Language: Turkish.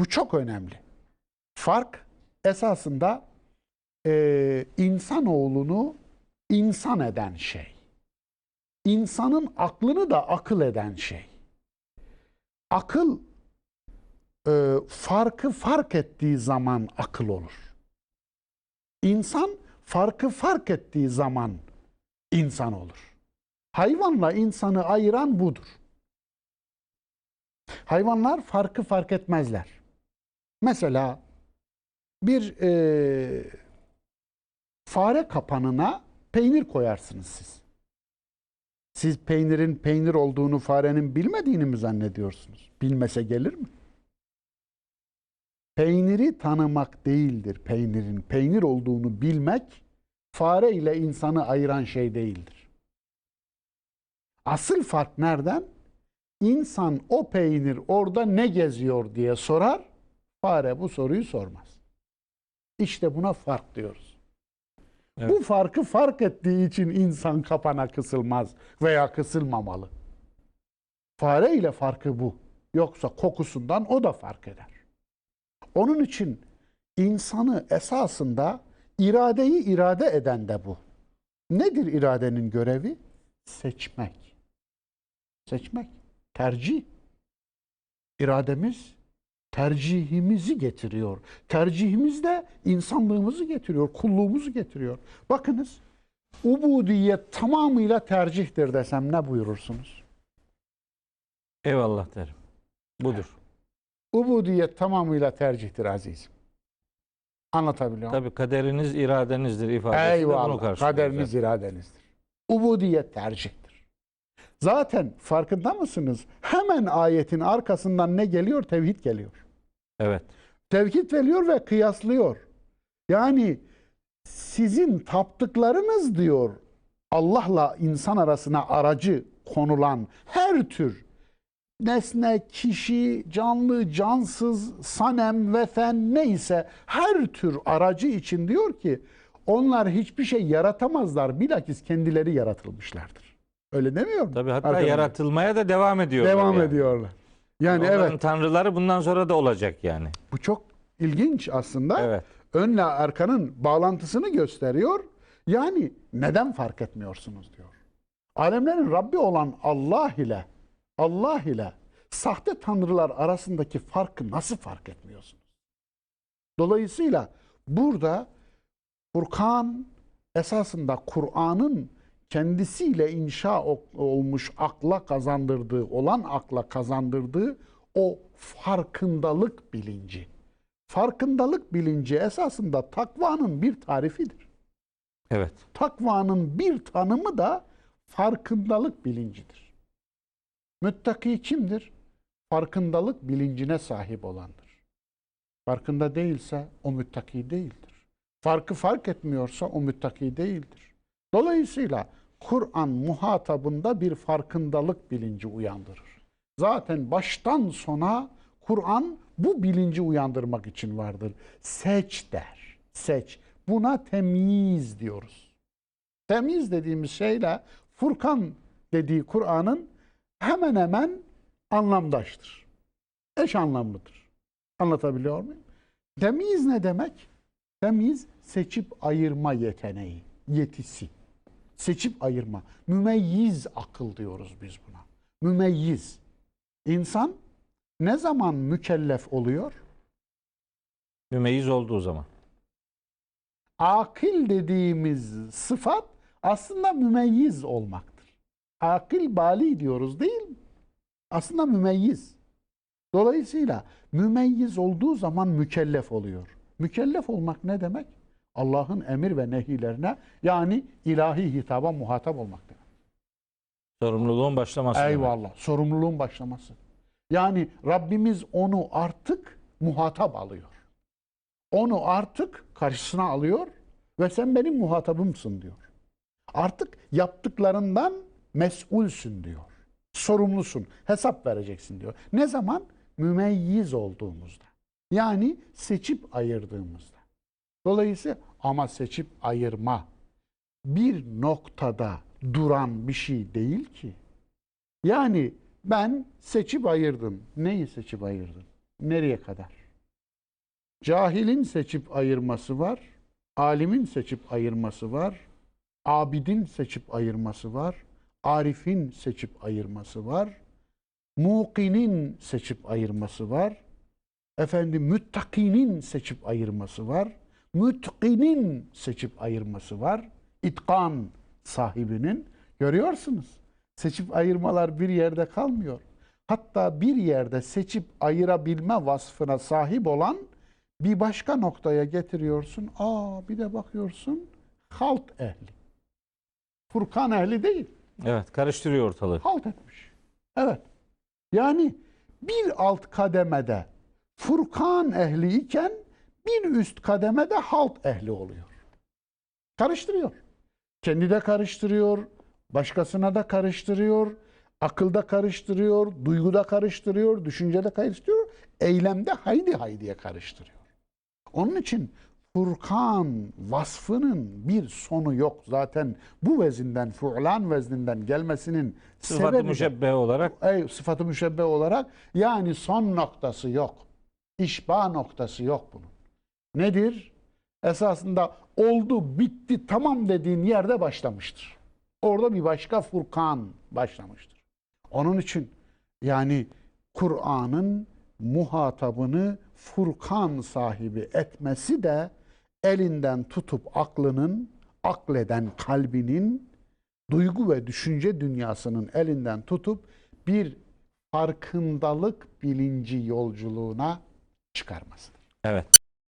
Bu çok önemli. Fark esasında e, insanoğlunu insan eden şey. İnsanın aklını da akıl eden şey. Akıl e, farkı fark ettiği zaman akıl olur. İnsan farkı fark ettiği zaman insan olur. Hayvanla insanı ayıran budur. Hayvanlar farkı fark etmezler. Mesela bir e, fare kapanına peynir koyarsınız siz. Siz peynirin peynir olduğunu farenin bilmediğini mi zannediyorsunuz? Bilmese gelir mi? Peyniri tanımak değildir peynirin. Peynir olduğunu bilmek fare ile insanı ayıran şey değildir. Asıl fark nereden? İnsan o peynir orada ne geziyor diye sorar. Fare bu soruyu sormaz. İşte buna fark diyoruz. Evet. Bu farkı fark ettiği için insan kapana kısılmaz veya kısılmamalı. Fare ile farkı bu. Yoksa kokusundan o da fark eder. Onun için insanı esasında iradeyi irade eden de bu. Nedir iradenin görevi? Seçmek. Seçmek. Tercih. İrademiz tercihimizi getiriyor. Tercihimiz de insanlığımızı getiriyor, kulluğumuzu getiriyor. Bakınız, ubudiyet tamamıyla tercihtir desem ne buyurursunuz? Eyvallah derim. Budur. Ubudiyet tamamıyla tercihtir azizim. Anlatabiliyor muyum? Tabii kaderiniz iradenizdir ifadesi de bunu Eyvallah. karşılıyor. Kaderiniz iradenizdir. Ubudiyet tercihtir. Zaten farkında mısınız? Hemen ayetin arkasından ne geliyor? Tevhid geliyor. Evet. Tevhid veriyor ve kıyaslıyor. Yani sizin taptıklarınız diyor Allah'la insan arasına aracı konulan her tür nesne, kişi, canlı, cansız, sanem, vefen neyse her tür aracı için diyor ki onlar hiçbir şey yaratamazlar. Bilakis kendileri yaratılmışlardır. Öyle demiyor mu? Tabii hatta Arkadaşlar? yaratılmaya da devam ediyorlar. Devam yani. ediyorlar. Yani Onların evet tanrıları bundan sonra da olacak yani. bu çok ilginç aslında. Evet. önle arkanın bağlantısını gösteriyor. Yani neden fark etmiyorsunuz diyor. Alemlerin Rabbi olan Allah ile Allah ile sahte tanrılar arasındaki farkı nasıl fark etmiyorsunuz? Dolayısıyla burada Furkan esasında Kur'an'ın kendisiyle inşa olmuş akla kazandırdığı, olan akla kazandırdığı o farkındalık bilinci. Farkındalık bilinci esasında takvanın bir tarifidir. Evet. Takvanın bir tanımı da farkındalık bilincidir. Müttaki kimdir? Farkındalık bilincine sahip olandır. Farkında değilse o müttaki değildir. Farkı fark etmiyorsa o müttaki değildir. Dolayısıyla Kur'an muhatabında bir farkındalık bilinci uyandırır. Zaten baştan sona Kur'an bu bilinci uyandırmak için vardır. Seç der. Seç. Buna temyiz diyoruz. Temyiz dediğimiz şeyle Furkan dediği Kur'an'ın hemen hemen anlamdaştır. Eş anlamlıdır. Anlatabiliyor muyum? Temyiz ne demek? Temyiz seçip ayırma yeteneği, yetisi. Seçip ayırma. Mümeyyiz akıl diyoruz biz buna. Mümeyyiz. İnsan ne zaman mükellef oluyor? Mümeyyiz olduğu zaman. Akil dediğimiz sıfat aslında mümeyyiz olmaktır. Akil bali diyoruz değil mi? Aslında mümeyyiz. Dolayısıyla mümeyyiz olduğu zaman mükellef oluyor. Mükellef olmak ne demek? Allah'ın emir ve nehilerine yani ilahi hitaba muhatap olmak demek. Sorumluluğun başlaması. demek. Eyvallah. Sorumluluğun başlaması. Yani Rabbimiz onu artık muhatap alıyor. Onu artık karşısına alıyor ve sen benim muhatabımsın diyor. Artık yaptıklarından mesulsün diyor. Sorumlusun. Hesap vereceksin diyor. Ne zaman? Mümeyyiz olduğumuzda. Yani seçip ayırdığımızda. Dolayısıyla ama seçip ayırma bir noktada duran bir şey değil ki. Yani ben seçip ayırdım. Neyi seçip ayırdın? Nereye kadar? Cahilin seçip ayırması var. Alimin seçip ayırması var. Abidin seçip ayırması var. Arifin seçip ayırması var. Muqinin seçip ayırması var. Efendim müttakinin seçip ayırması var. Mütkinin seçip ayırması var. İtkan sahibinin. Görüyorsunuz. Seçip ayırmalar bir yerde kalmıyor. Hatta bir yerde seçip ayırabilme vasfına sahip olan bir başka noktaya getiriyorsun. Aa bir de bakıyorsun halt ehli. Furkan ehli değil. Evet karıştırıyor ortalığı. Halt etmiş. Evet. Yani bir alt kademede Furkan ehli iken bir üst kademede halt ehli oluyor. Karıştırıyor. Kendi de karıştırıyor, başkasına da karıştırıyor, akılda karıştırıyor, duyguda karıştırıyor, düşüncede karıştırıyor, eylemde haydi haydiye karıştırıyor. Onun için Furkan vasfının bir sonu yok. Zaten bu vezinden, fu'lan vezninden gelmesinin Sıfatı sebebi müşebbe olarak Ey, sıfatı müşebbe olarak yani son noktası yok. İşba noktası yok bunun. Nedir? Esasında oldu, bitti, tamam dediğin yerde başlamıştır. Orada bir başka Furkan başlamıştır. Onun için yani Kur'an'ın muhatabını Furkan sahibi etmesi de elinden tutup aklının, akleden kalbinin duygu ve düşünce dünyasının elinden tutup bir farkındalık bilinci yolculuğuna çıkarmasıdır. evet.